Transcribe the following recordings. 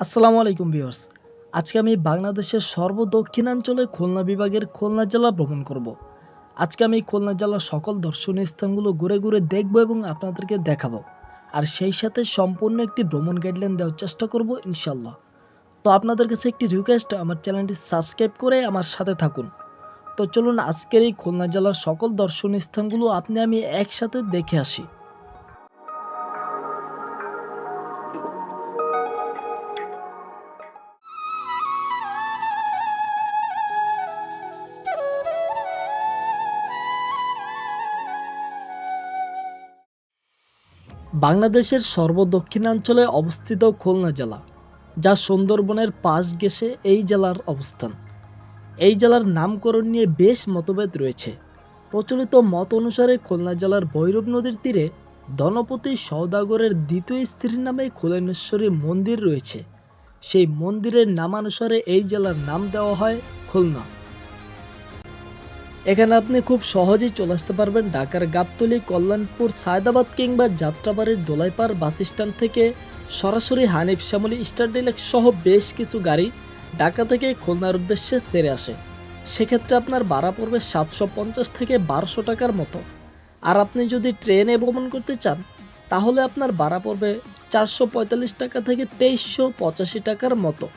আসসালামু আলাইকুম ভিউয়ার্স। আজকে আমি বাংলাদেশের সর্বদক্ষিণাঞ্চলে খুলনা বিভাগের খুলনা জেলা ভ্রমণ করব। আজকে আমি খুলনা জেলার সকল দর্শনীয় স্থানগুলো ঘুরে ঘুরে দেখব এবং আপনাদেরকে দেখাবো। আর সেই সাথে সম্পূর্ণ একটি ভ্রমণ গাইডলাইন দেওয়ার চেষ্টা করব ইনশাল্লাহ তো আপনাদের কাছে একটি রিকোয়েস্ট আমার চ্যানেলটি সাবস্ক্রাইব করে আমার সাথে থাকুন। তো চলুন আজকের এই খুলনা জেলার সকল দর্শনীয় স্থানগুলো আপনি আমি একসাথে দেখে আসি। বাংলাদেশের সর্বদক্ষিণাঞ্চলে অবস্থিত খুলনা জেলা, যা সুন্দরবনের পাশ ঘেঁষে এই জেলার অবস্থান। এই জেলার নামকরণ নিয়ে বেশ মতভেদ রয়েছে। প্রচলিত মত অনুসারে খুলনা জেলার ভৈরব নদীর তীরে ধনপতি সৌদাগরের দ্বিতীয় স্ত্রীর নামে খুলনেশ্বরী মন্দির রয়েছে। সেই মন্দিরের নামানুসারে এই জেলার নাম দেওয়া হয় খুলনা। এখানে আপনি খুব সহজেই চলে আসতে পারবেন ঢাকার গাবতলী, কল্যাণপুর, সায়দাবাদ কিংবা যাত্রাবাড়ির দোলাইপাড় বাস স্ট্যান্ড থেকে সরাসরি হানিফ শ্যামলী স্টার ডিলেক্স সহ বেশ কিছু গাড়ি ঢাকা থেকে খুলনার উদ্দেশ্যে সেরে আসে। সেক্ষেত্রে আপনার ভাড়া পড়বে সাতশো পঞ্চাশ থেকে বারোশো টাকার মতো। আর আপনি যদি ট্রেনে ভ্রমণ করতে চান, তাহলে আপনার ভাড়া পড়বে চারশো পঁয়তাল্লিশ টাকা থেকে তেইশশো পঁচাশি টাকার মতো।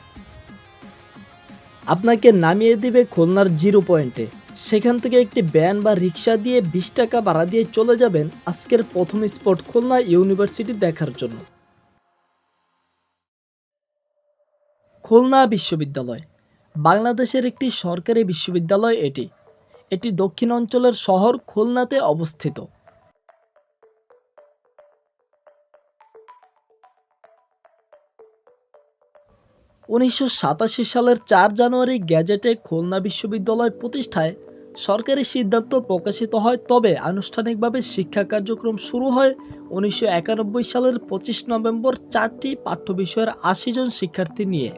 আপনাকে নামিয়ে দিবে খুলনার জিরো পয়েন্টে। সেখান থেকে একটি ব্যান বা রিক্সা দিয়ে বিশ টাকা ভাড়া দিয়ে চলে যাবেন আজকের প্রথম স্পট খুলনা ইউনিভার্সিটি দেখার জন্য। খুলনা বিশ্ববিদ্যালয়। বাংলাদেশের একটি সরকারি বিশ্ববিদ্যালয় এটি। এটি দক্ষিণ অঞ্চলের শহর খুলনাতে অবস্থিত। উনিশশো সাতাশি সালের চার জানুয়ারি গ্যাজেটে খুলনা বিশ্ববিদ্যালয় প্রতিষ্ঠায় সরকারি সিদ্ধান্ত প্রকাশিত হয়, তবে আনুষ্ঠানিকভাবে শিক্ষা কার্যক্রম শুরু হয় উনিশশো একানব্বই সালের পঁচিশ নভেম্বর চারটি পাঠ্য বিষয়ের আশি জন শিক্ষার্থী নিয়ে।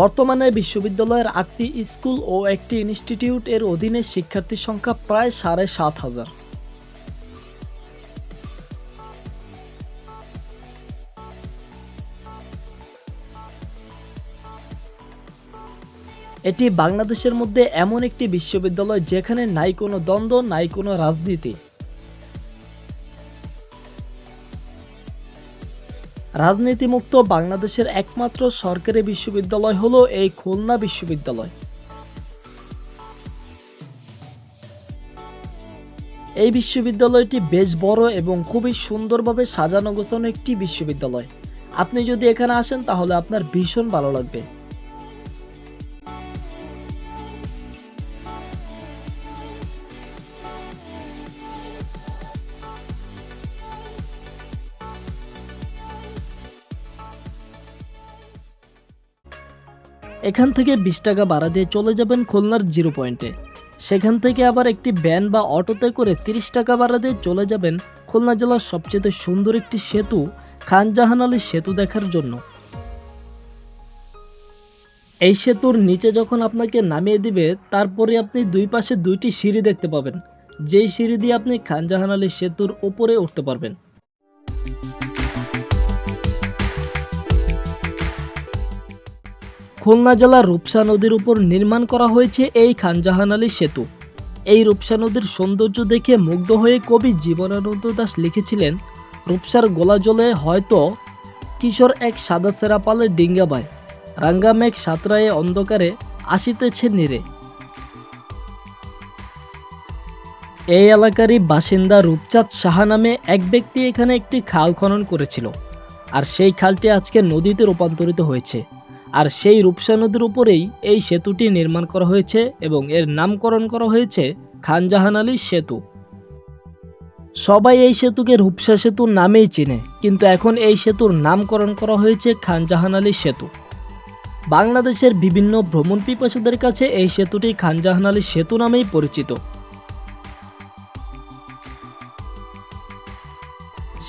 বর্তমানে বিশ্ববিদ্যালয়ের আটটি স্কুল ও একটি ইনস্টিটিউট এর অধীনে শিক্ষার্থীর সংখ্যা প্রায় সাড়ে সাত হাজার। এটি বাংলাদেশের মধ্যে এমন একটি বিশ্ববিদ্যালয় যেখানে নাই কোনো দ্বন্দ্ব, নাই কোনো রাজনীতি। রাজনীতিমুক্ত বাংলাদেশের একমাত্র সরকারি বিশ্ববিদ্যালয় হলো এই খুলনা বিশ্ববিদ্যালয়। এই বিশ্ববিদ্যালয়টি বেশ বড় এবং খুবই সুন্দরভাবে সাজানো গোছানো একটি বিশ্ববিদ্যালয়। আপনি যদি এখানে আসেন তাহলে আপনার ভীষণ ভালো লাগবে। এখান থেকে বিশ টাকা ভাড়া দিয়ে চলে যাবেন খুলনার জিরো পয়েন্টে। সেখান থেকে আবার একটি ভ্যান বা অটোতে করে তিরিশ টাকা ভাড়া দিয়ে চলে যাবেন খুলনা জেলার সবচেয়ে সুন্দর একটি সেতু, খানজাহান আলী সেতু দেখার জন্য। এই সেতুর নিচে যখন আপনাকে নামিয়ে দিবে, তারপরে আপনি দুই পাশে দুইটি সিঁড়ি দেখতে পাবেন। যেই সিঁড়ি দিয়ে আপনি খানজাহান আলী সেতুর উপরে উঠতে পারবেন। খুলনা জেলার রূপসা নদীর উপর নির্মাণ করা হয়েছে এই খানজাহান আলী সেতু। এই রূপসা নদীর সৌন্দর্য দেখে মুগ্ধ হয়ে কবি জীবনানন্দ দাস লিখেছিলেন, রূপসার গোলা জলে হয়তো কিশোর এক সাদা সেরা পালে ডিঙ্গাবায় রাঙ্গামেঘ সাঁতরায়ে অন্ধকারে আসিতেছে নিরে। এই এলাকারই বাসিন্দা রূপচাঁদ সাহা নামে এক ব্যক্তি এখানে একটি খাল খনন করেছিল, আর সেই খালটি আজকে নদীতে রূপান্তরিত হয়েছে। আর সেই রূপসা নদীর উপরেই এই সেতুটি নির্মাণ করা হয়েছে এবং এর নামকরণ করা হয়েছে খানজাহান আলী সেতু। সবাই এই সেতুকে রূপসা সেতু নামেই চেনে, কিন্তু এখন এই সেতুর নামকরণ করা হয়েছে খানজাহান আলী সেতু। বাংলাদেশের বিভিন্ন ভ্রমণ পিপাসুদের কাছে এই সেতুটি খানজাহান আলী সেতু নামেই পরিচিত।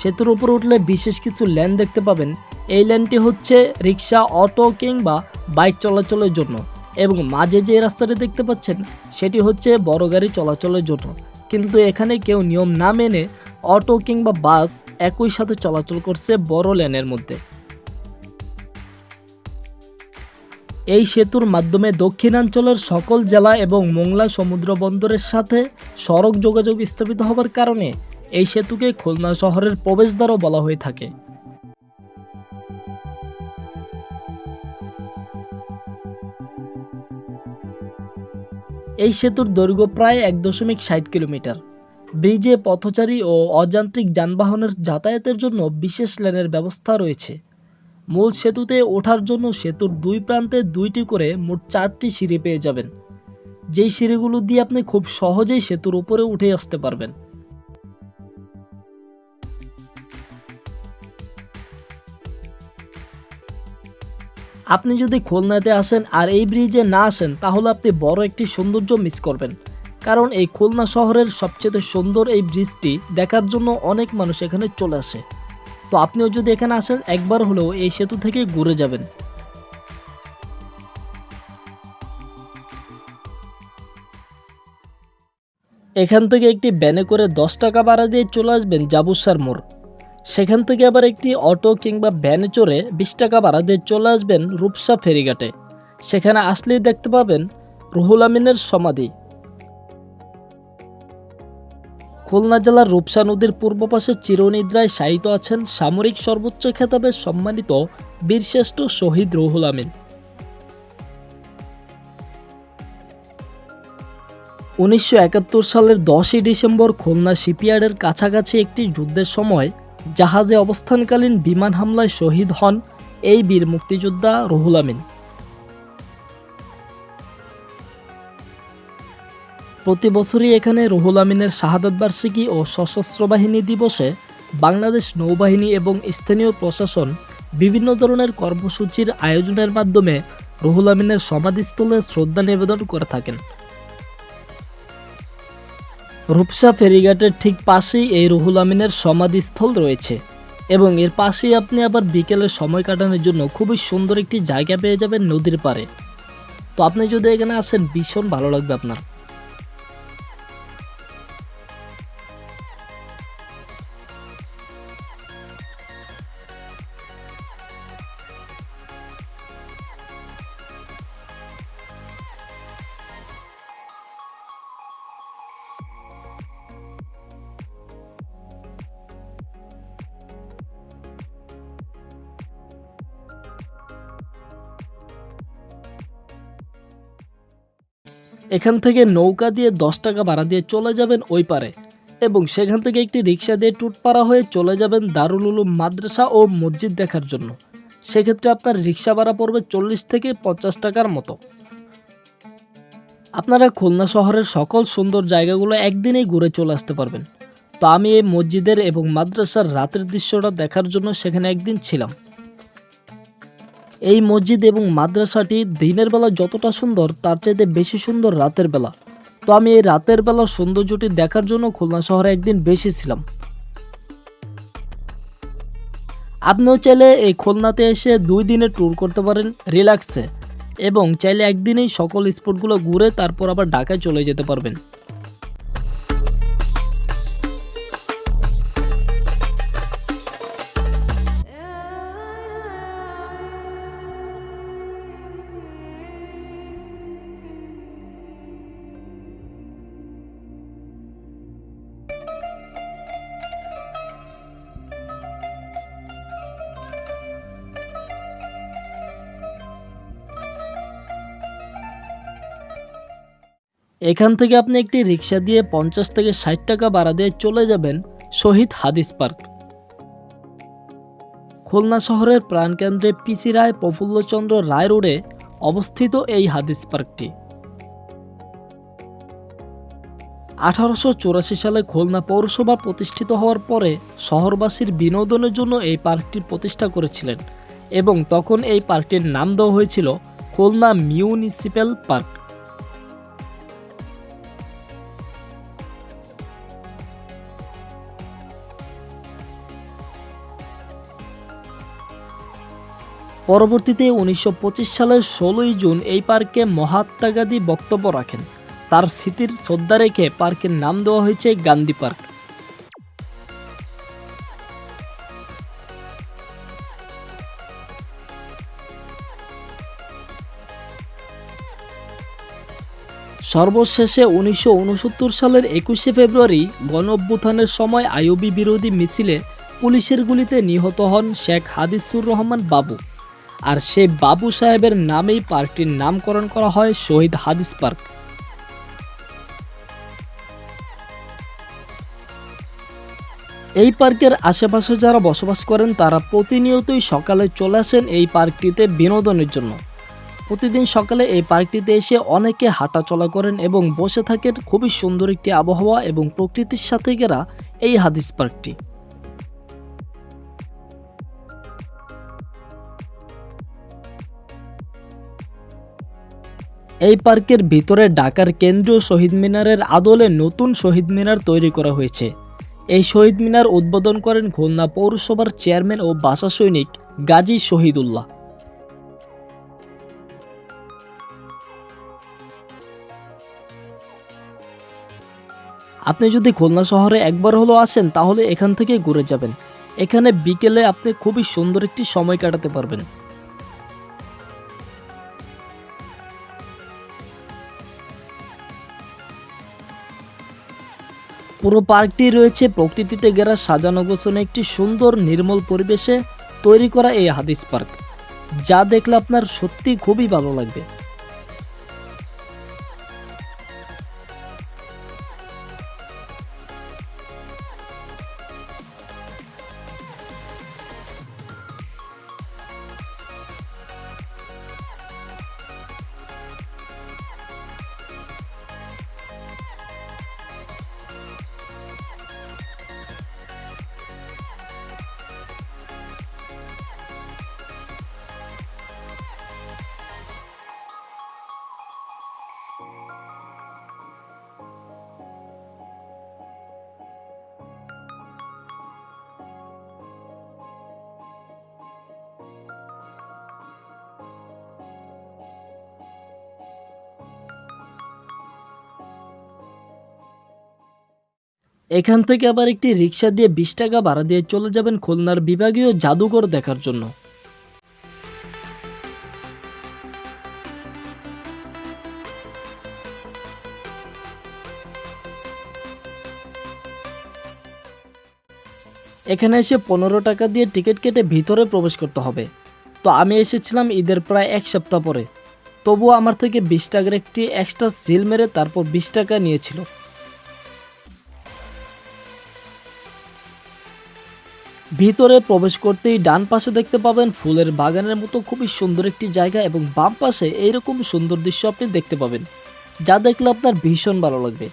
সেতুর উপর উঠলে বিশেষ কিছু ল্যান দেখতে পাবেন। এই ল্যানটি হচ্ছে রিক্সা অটো কিংবা বাইক চলাচলের জন্য। এবং মাঝে যে রাস্তাটি দেখতে পাচ্ছেন, সেটি হচ্ছে বড় গাড়ি চলাচলের জন্য। কিন্তু এখানে কেউ নিয়ম না মেনে অটো কিংবা বাস একই সাথে চলাচল করছে বড় লেনের মধ্যে। এই সেতুর মাধ্যমে দক্ষিণাঞ্চলের সকল জেলা এবং মোংলা সমুদ্র বন্দরের সাথে সড়ক যোগাযোগ স্থাপিত হবার কারণে এই সেতুকে খুলনা শহরের প্রবেশদ্বারও বলা হয়ে থাকে। এই সেতুর দৈর্ঘ্য প্রায় এক দশমিক ষাট কিলোমিটার। ব্রিজে পথচারী ও অযান্ত্রিক যানবাহনের যাতায়াতের জন্য বিশেষ লেনের ব্যবস্থা রয়েছে। মূল সেতুতে ওঠার জন্য সেতুর দুই প্রান্তে দুইটি করে মোট চারটি সিঁড়ি পেয়ে যাবেন। যেই সিঁড়িগুলো দিয়ে আপনি খুব সহজেই সেতুর উপরে উঠে আসতে পারবেন। আপনি যদি খুলনাতে আসেন আর এই ব্রিজে না আসেন, তাহলে আপনি বড় একটি সৌন্দর্য মিস করবেন। কারণ এই খুলনা শহরের সবচেয়ে সুন্দর এই ব্রিজটি দেখার জন্য অনেক মানুষ এখানে চলে আসে। তো আপনিও যদি এখানে আসেন, একবার হলেও এই সেতু থেকে ঘুরে যাবেন। এখান থেকে একটি ব্যানে করে দশ টাকা ভাড়া দিয়ে চলে আসবেন জাবুসার মোড়। সেখান থেকে আবার একটি অটো কিংবা ভ্যানে চড়ে বিশ টাকা ভাড়া দিয়ে চলে আসবেন রূপসা ফেরিঘাটে। সেখানে আসলেই দেখতে পাবেন রুহুল আমিনের সমাধি। খুলনা জেলার রূপসা নদীর পূর্ব পাশে চিরনিদ্রায় শায়িত আছেন সামরিক সর্বোচ্চ খেতাবে সম্মানিত বীরশ্রেষ্ঠ শহীদ রুহুল আমিন। উনিশশো একাত্তর সালের দশই ডিসেম্বর খুলনা শিপইয়ার্ডের কাছাকাছি একটি যুদ্ধের সময় জাহাজে অবস্থানকালীন বিমান হামলায় শহীদ হন এই বীর মুক্তিযোদ্ধা রুহুল আমিন। প্রতি বছরই এখানে রুহুল আমিনের শাহাদাত বার্ষিকী ও সশস্ত্র বাহিনী দিবসে বাংলাদেশ নৌবাহিনী এবং স্থানীয় প্রশাসন বিভিন্ন ধরনের কর্মসূচির আয়োজনের মাধ্যমে রুহুল আমিনের সমাধিস্থলে শ্রদ্ধা নিবেদন করে থাকেন। রূপসা ফেরিঘাটের ঠিক পাশেই এই রুহুল আমিনের সমাধিস্থল রয়েছে এবং এর পাশেই আপনি আবার বিকেলের সময় কাটানোর জন্য খুবই সুন্দর একটি জায়গা পেয়ে যাবেন নদীর পারে তো আপনি যদি এখানে আসেন ভীষণ ভালো লাগবে আপনার। এখান থেকে নৌকা দিয়ে দশ টাকা ভাড়া দিয়ে চলে যাবেন ওই পারে। এবং সেখান থেকে একটি রিক্সা দিয়ে টুটপাড়া হয়ে চলে যাবেন দারুল উলুম মাদ্রাসা ও মসজিদ দেখার জন্য। সেক্ষেত্রে আপনার রিক্সা ভাড়া পড়বে চল্লিশ থেকে পঞ্চাশ টাকার মতো। আপনারা খুলনা শহরের সকল সুন্দর জায়গাগুলো একদিনেই ঘুরে চলে আসতে পারবেন। তো আমি এই মসজিদের এবং মাদ্রাসার রাতের দৃশ্যটা দেখার জন্য সেখানে একদিন ছিলাম। এই মসজিদ এবং মাদ্রাসাটি দিনের বেলা যতটা সুন্দর, তার চাইতে বেশি সুন্দর রাতের বেলা। তো আমি এই রাতের বেলার সৌন্দর্যটি দেখার জন্য খুলনা শহরে একদিন বেশি ছিলাম আপনিও চাইলে এই খুলনাতে এসে দুই দিনে ট্যুর করতে পারেন রিল্যাক্সে এবং চাইলে একদিনেই সকল স্পটগুলো ঘুরে তারপর আবার ঢাকায় চলে যেতে পারবেন। এখান থেকে আপনি একটি রিক্সা দিয়ে পঞ্চাশ থেকে ষাট টাকা ভাড়া দিয়ে চলে যাবেন শহীদ হাদিস পার্ক। খুলনা শহরের প্রাণকেন্দ্রে পিসি রায় প্রফুল্লচন্দ্র রায় রোডে অবস্থিত এই হাদিস পার্কটি। আঠারোশো চুরাশি সালে খুলনা পৌরসভা প্রতিষ্ঠিত হওয়ার পরে শহরবাসীর বিনোদনের জন্য এই পার্কটি প্রতিষ্ঠা করেছিলেন এবং তখন এই পার্কটির নাম দেওয়া হয়েছিল খুলনা মিউনিসিপ্যাল পার্ক। পরবর্তীতে উনিশশো পঁচিশ সালের ষোলোই জুন এই পার্কে মহাত্মা গান্ধী বক্তব্য রাখেন। তার স্মৃতির শ্রদ্ধা রেখে পার্কের নাম দেওয়া হয়েছে গান্ধী পার্ক। সর্বশেষে উনিশশো উনসত্তর সালের একুশে ফেব্রুয়ারি গণ অভ্যুত্থানের সময় আইওবি বিরোধী মিছিলে পুলিশের গুলিতে নিহত হন শেখ হাদিসুর রহমান বাবু। আর সেই বাবু সাহেবের নামেই পার্কটির নামকরণ করা হয় শহীদ হাদিস পার্ক। এই পার্কের আশেপাশে যারা বসবাস করেন, তারা প্রতিনিয়তই সকালে চলে আসেন এই পার্কটিতে বিনোদনের জন্য। প্রতিদিন সকালে এই পার্কটিতে এসে অনেকে হাঁটাচলা করেন এবং বসে থাকেন। খুবই সুন্দর একটি আবহাওয়া এবং প্রকৃতির সাথে ঘেরা এই হাদিস পার্কটি। এই পার্কের ভিতরে ঢাকার কেন্দ্রীয় শহীদ মিনারের আদলে নতুন শহীদ মিনার তৈরি করা হয়েছে। এই শহীদ মিনার উদ্বোধন করেন খুলনা পৌরসভার চেয়ারম্যান ও বাসা সৈনিক গাজী শহীদুল্লাহ। আপনি যদি খুলনা শহরে একবার হলো আসেন, তাহলে এখান থেকে ঘুরে যাবেন। এখানে বিকেলে আপনি খুবই সুন্দর একটি সময় কাটাতে পারবেন। পুরো পার্কটি রয়েছে প্রকৃতিতে ঘেরা সাজানো গোছানো একটি সুন্দর নির্মল পরিবেশে তৈরি করা এই হাদিস পার্ক। যা দেখলে আপনার সত্যি খুবই ভালো লাগবে। এখান থেকে আবার একটি রিক্সা দিয়ে বিশ টাকা ভাড়া দিয়ে চলে যাবেন খুলনার বিভাগীয় জাদুঘর দেখার জন্য। এখানে এসে পনেরো টাকা দিয়ে টিকিট কেটে ভিতরে প্রবেশ করতে হবে। তো আমি এসেছিলাম ঈদের প্রায় এক সপ্তাহ পরে। তবুও আমার থেকে বিশ টাকার একটি এক্সট্রা সিল মেরে তারপর বিশ টাকা নিয়েছিল। ভিতরে প্রবেশ করতেই ডান পাশে দেখতে পাবেন ফুলের বাগানের মতো খুবই সুন্দর একটি জায়গা এবং বাম পাশে এইরকম সুন্দর দৃশ্য আপনি দেখতে পাবেন, যা দেখলে আপনার ভীষণ ভালো লাগবে।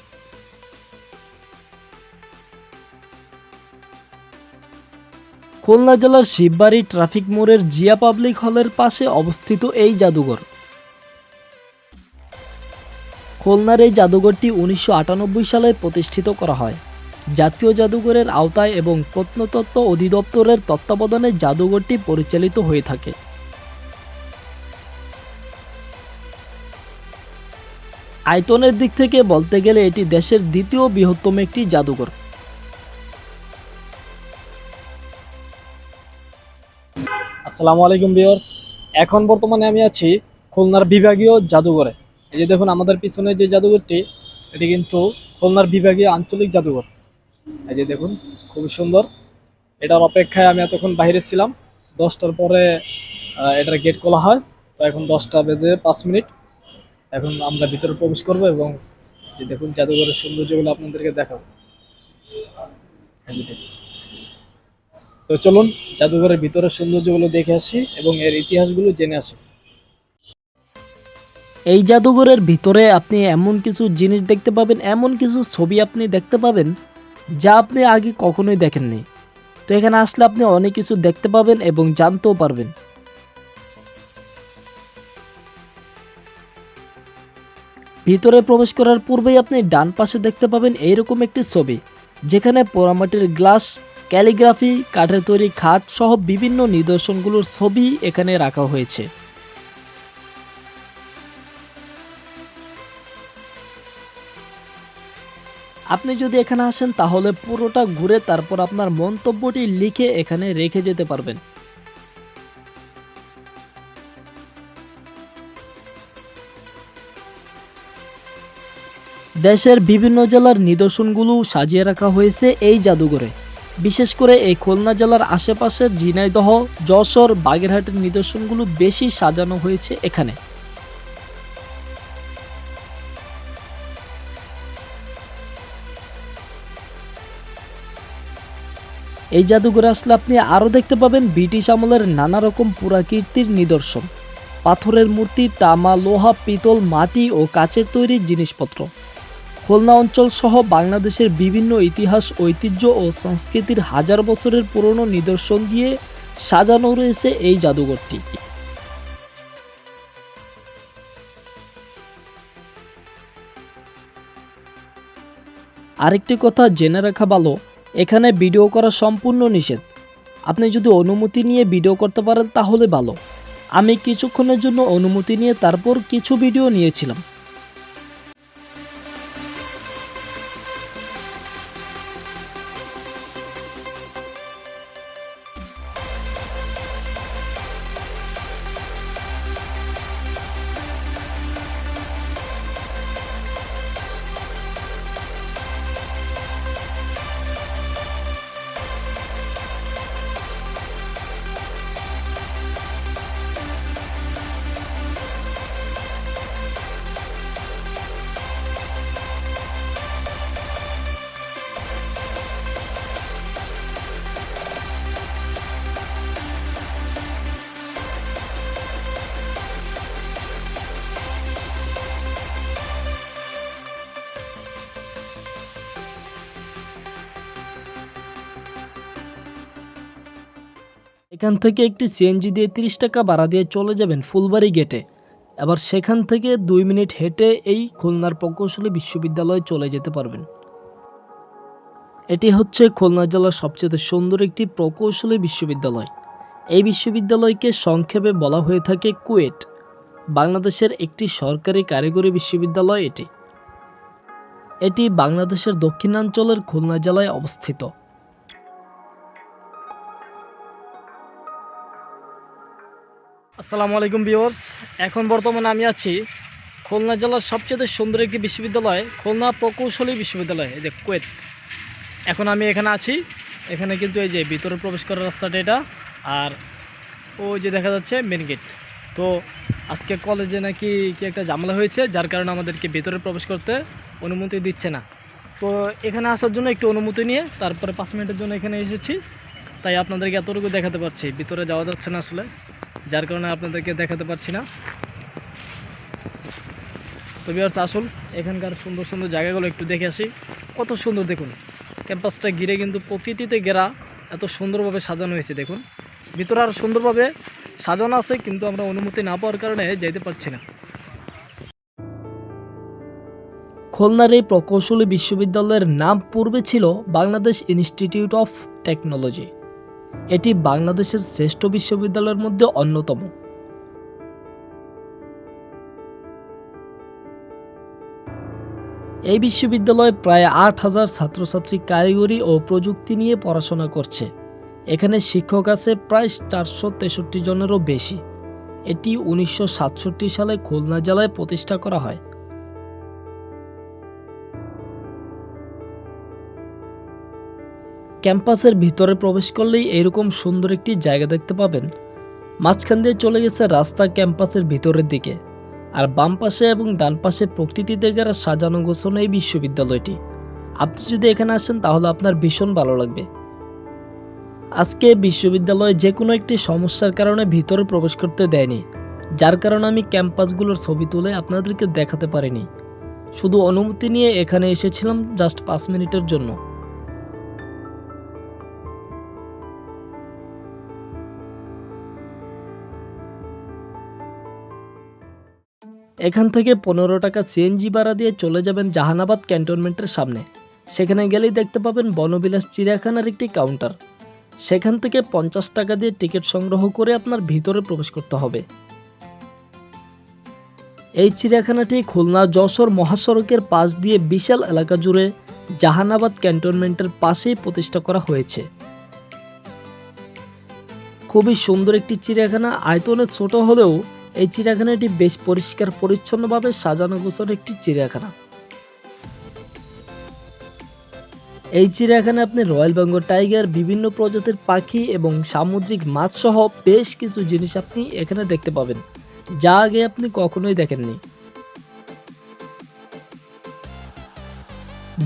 খুলনা জেলার শিববাড়ি ট্রাফিক মোড়ের জিয়া পাবলিক হলের পাশে অবস্থিত এই জাদুঘর। খুলনার এই জাদুঘরটি উনিশশো আটানব্বই সালে প্রতিষ্ঠিত করা হয়। জাতীয় জাদুঘরের আওতায় এবং প্রত্নতত্ত্ব অধিদপ্তরের তত্ত্বাবধানে জাদুঘরটি পরিচালিত হয়ে থাকে। আয়তনের দিক থেকে বলতে গেলে এটি দেশের দ্বিতীয় বৃহত্তম একটি জাদুঘর। আসসালামু আলাইকুম ভিউয়ার্স, এখন বর্তমানে আমি আছি খুলনার বিভাগীয় জাদুঘরে। এই যে দেখুন, আমাদের পিছনে যে জাদুঘরটি, এটি কিন্তু খুলনার বিভাগীয় আঞ্চলিক জাদুঘর। এই যে দেখুন, খুবই সুন্দর। এটার অপেক্ষায় আমি এতক্ষণ বাইরে ছিলাম। দশটার পরে এটার গেট খোলা হয়। তো এখন দশটা বেজে পাঁচ মিনিট। এখন আমরা ভিতরে প্রবেশ করব এবং যে দেখুন, জাদুঘরের সৌন্দর্যগুলো আপনাদেরকে দেখাবো। তো চলুন, জাদুঘরের ভিতরের সৌন্দর্যগুলো দেখে আসি এবং এর ইতিহাসগুলো জেনে আসি। এই জাদুঘরের ভিতরে আপনি এমন কিছু জিনিস দেখতে পাবেন, এমন কিছু ছবি আপনি দেখতে পাবেন যা আপনি আগে কখনোই দেখেননি। তো এখানে আসলে আপনি অনেক কিছু দেখতে পাবেন এবং জানতেও পারবেন। ভিতরে প্রবেশ করার পূর্বেই আপনি ডান পাশে দেখতে পাবেন এইরকম একটি ছবি, যেখানে পোড়ামাটির গ্লাস, ক্যালিগ্রাফি, কাঠের তৈরি খাট সহ বিভিন্ন নিদর্শনগুলোর ছবি এখানে রাখা হয়েছে। আপনি যদি এখানে আসেন, তাহলে পুরোটা ঘুরে তারপর আপনার মন্তব্যটি লিখে এখানে রেখে যেতে পারবেন। দেশের বিভিন্ন জেলার নিদর্শনগুলো সাজিয়ে রাখা হয়েছে এই জাদুঘরে। বিশেষ করে এই খুলনা জেলার আশেপাশের ঝিনাইদহ, যশোর, বাগেরহাটের নিদর্শনগুলো বেশি সাজানো হয়েছে এখানে। এই জাদুঘরে আসলে আপনি আরও দেখতে পাবেন ব্রিটিশ আমলের নানা রকম পুরাকীর্তির নিদর্শন। পাথরের মূর্তি, তামা, লোহা, পিতল, মাটি ও কাচের তৈরি জিনিসপত্র। খুলনা অঞ্চল সহ বাংলাদেশের বিভিন্ন ইতিহাস, ঐতিহ্য ও সংস্কৃতির হাজার বছরের পুরনো নিদর্শন দিয়ে সাজানো রয়েছে এই জাদুঘরটি। আরেকটি কথা জেনে রাখা ভালো এখানে ভিডিও করা সম্পূর্ণ নিষেধ। আপনি যদি অনুমতি নিয়ে ভিডিও করতে পারেন তাহলে ভালো। আমি কিছুক্ষণের জন্য অনুমতি নিয়ে তারপর কিছু ভিডিও নিয়েছিলাম। এখান থেকে একটি সিএনজি দিয়ে তিরিশ টাকা ভাড়া দিয়ে চলে যাবেন ফুলবাড়ি গেটে। এবার সেখান থেকে দুই মিনিট হেঁটে এই খুলনার প্রকৌশলী বিশ্ববিদ্যালয়ে চলে যেতে পারবেন। এটি হচ্ছে খুলনা জেলার সবচেয়ে সুন্দর একটি প্রকৌশলী বিশ্ববিদ্যালয়। এই বিশ্ববিদ্যালয়কে সংক্ষেপে বলা হয়ে থাকে কুয়েট, বাংলাদেশের একটি সরকারি কারিগরি বিশ্ববিদ্যালয় এটি। এটি বাংলাদেশের দক্ষিণাঞ্চলের খুলনা জেলায় অবস্থিত। আসসালামু আলাইকুম ভিউয়ার্স। এখন বর্তমানে আমি আছি খুলনা জেলার সবচেয়ে সুন্দর একটি বিশ্ববিদ্যালয়, খুলনা প্রকৌশলী বিশ্ববিদ্যালয়, এই যে কুয়েত। এখন আমি এখানে আছি। এখানে কিন্তু এই যে ভিতরে প্রবেশ করার রাস্তাটা এটা, আর ওই যে দেখা যাচ্ছে মেন গেট তো আজকে কলেজে নাকি কি একটা ঝামেলা হয়েছে, যার কারণে আমাদেরকে ভিতরে প্রবেশ করতে অনুমতি দিচ্ছে না। তো এখানে আসার জন্য একটু অনুমতি নিয়ে তারপরে পাঁচ মিনিটের জন্য এখানে এসেছি। তাই আপনাদেরকে এতটুকু দেখাতে পারছি, ভিতরে যাওয়া যাচ্ছে না আসলে। যার কারণে আপনাদেরকে দেখাতে পারছি না। তো বিয়ার্স আসল এখানকার সুন্দর সুন্দর জায়গাগুলো একটু দেখে আসি। কত সুন্দর দেখুন, ক্যাম্পাসটা ঘিরে কিন্তু প্রকৃতিতে ঘেরা এত সুন্দরভাবে সাজানো হয়েছে, দেখুন। ভিতরে আর সুন্দরভাবে সাজানো আছে, কিন্তু আমরা অনুমতি না পাওয়ার কারণে যেতে পারছি না। খুলনার এই প্রকৌশলী বিশ্ববিদ্যালয়ের নাম পূর্বে ছিল বাংলাদেশ ইনস্টিটিউট অফ টেকনোলজি। এটি বাংলাদেশের শ্রেষ্ঠ বিশ্ববিদ্যালয়ের মধ্যে অন্যতম। এই বিশ্ববিদ্যালয়ে প্রায় আট হাজার ছাত্রছাত্রী কারিগরি ও প্রযুক্তি নিয়ে পড়াশোনা করছে। এখানে শিক্ষক আছে প্রায় চারশো তেষট্টি জনেরও বেশি। এটি উনিশশো সাতষট্টি সালে খুলনা জেলায় প্রতিষ্ঠা করা হয়। ক্যাম্পাসের ভিতরে প্রবেশ করলেই এরকম সুন্দর একটি জায়গা দেখতে পাবেন। মাঝখান দিয়ে চলে গেছে রাস্তা ক্যাম্পাসের ভিতরের দিকে। আর বাম পাশে এবং ডান পাশে প্রকৃতিতে ঘেরা সাজানো গোছানো এই বিশ্ববিদ্যালয়টি। আপনি যদি এখানে আসেন তাহলে আপনার ভীষণ ভালো লাগবে। আজকে বিশ্ববিদ্যালয়ে যে কোনো একটি সমস্যার কারণে ভিতরে প্রবেশ করতে দেয়নি, যার কারণে আমি ক্যাম্পাসগুলোর ছবি তুলে আপনাদেরকে দেখাতে পারিনি। শুধু অনুমতি নিয়ে এখানে এসেছিলাম জাস্ট পাঁচ মিনিটের জন্য। এখান থেকে পনেরো টাকা সিএনজি ভাড়া দিয়ে চলে যাবেন জাহানাবাদ ক্যান্টনমেন্টের সামনে। সেখানে গেলেই দেখতে পাবেন বনবিলাস চিড়িয়াখানার একটি কাউন্টার। সেখান থেকে পঞ্চাশ টাকা দিয়ে টিকিট সংগ্রহ করে আপনার ভিতরে প্রবেশ করতে হবে। এই চিড়িয়াখানাটি খুলনা, যশোর মহাসড়কের পাশ দিয়ে বিশাল এলাকা জুড়ে জাহানাবাদ ক্যান্টনমেন্টের পাশেই প্রতিষ্ঠা করা হয়েছে। খুবই সুন্দর একটি চিড়িয়াখানা, আয়তনে ছোট হলেও এই চিড়িয়াখানাটি বেশ পরিষ্কার, পরিচ্ছন্নভাবে সাজানো গোছানো একটি চিড়িয়াখানা। এই চিড়িয়াখানায় আপনি রয়্যাল বেঙ্গল টাইগার, বিভিন্ন প্রজাতির পাখি এবং সামুদ্রিক মাছ সহ বেশ কিছু জিনিস আপনি এখানে দেখতে পাবেন, যা আগে আপনি কখনোই দেখেননি।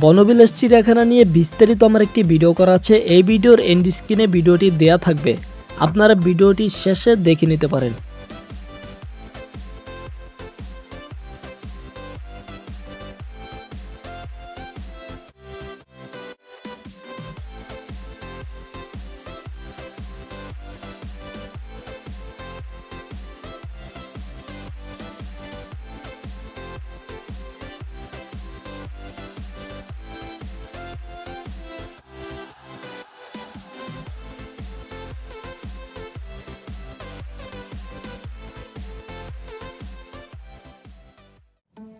বনবিলাস চিড়িয়াখানা নিয়ে বিস্তারিত আমার একটি ভিডিও করা আছে, এই ভিডিওর এন্ড স্ক্রিনে ভিডিওটি দেয়া থাকবে। আপনারা ভিডিওটি শেষে দেখে নিতে পারেন।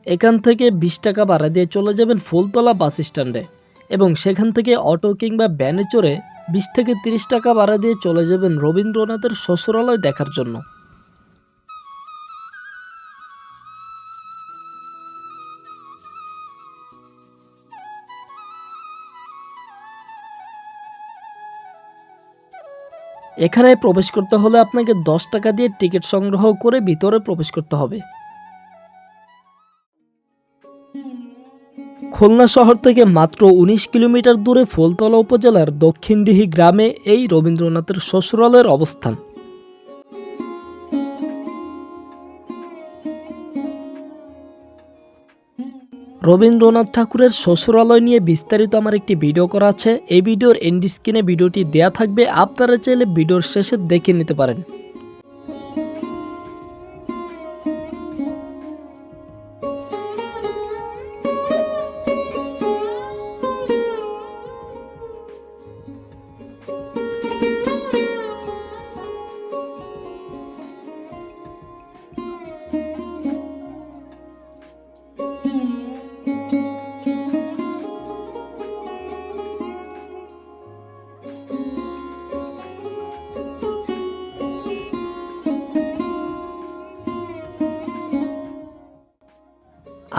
এখান থেকে বিশ টাকা ভাড়া দিয়ে চলে যাবেন ফুলতলা বাস স্ট্যান্ডে এবং সেখান থেকে অটো কিংবা ভ্যানে চড়ে বিশ থেকে তিরিশ টাকা ভাড়া দিয়ে চলে যাবেন রবীন্দ্রনাথের শ্বশুরালয় দেখার জন্য। এখানে প্রবেশ করতে হলে আপনাকে দশ টাকা দিয়ে টিকিট সংগ্রহ করে ভিতরে প্রবেশ করতে হবে। খুলনা শহর থেকে মাত্র উনিশ কিলোমিটার দূরে ফুলতলা উপজেলার দক্ষিণডিহি গ্রামে এই রবীন্দ্রনাথের শ্বশুরালয়ের অবস্থান। রবীন্দ্রনাথ ঠাকুরের শ্বশুরালয় নিয়ে বিস্তারিত আমার একটি ভিডিও করা আছে। এই ভিডিওর এন্ড স্ক্রিনে ভিডিওটি দেয়া থাকবে। আপনারা চাইলে ভিডিওর শেষে দেখে নিতে পারেন।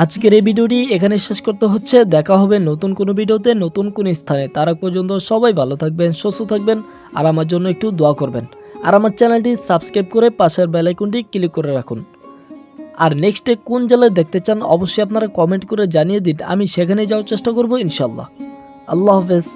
আজকের এই ভিডিওটি এখানে শেষ করতে হচ্ছে। দেখা হবে নতুন কোনো ভিডিওতে নতুন কোন স্থানে। তারা পর্যন্ত সবাই ভালো থাকবেন, সুস্থ থাকবেন আর আমার জন্য একটু দোয়া করবেন। আর আমার চ্যানেলটি সাবস্ক্রাইব করে পাশের বেলাইকনটি ক্লিক করে রাখুন। আর নেক্সটে কোন জেলায় দেখতে চান অবশ্যই আপনারা কমেন্ট করে জানিয়ে দিন। আমি সেখানে যাওয়ার চেষ্টা করব ইনশাল্লাহ আল্লাহ হাফেজ।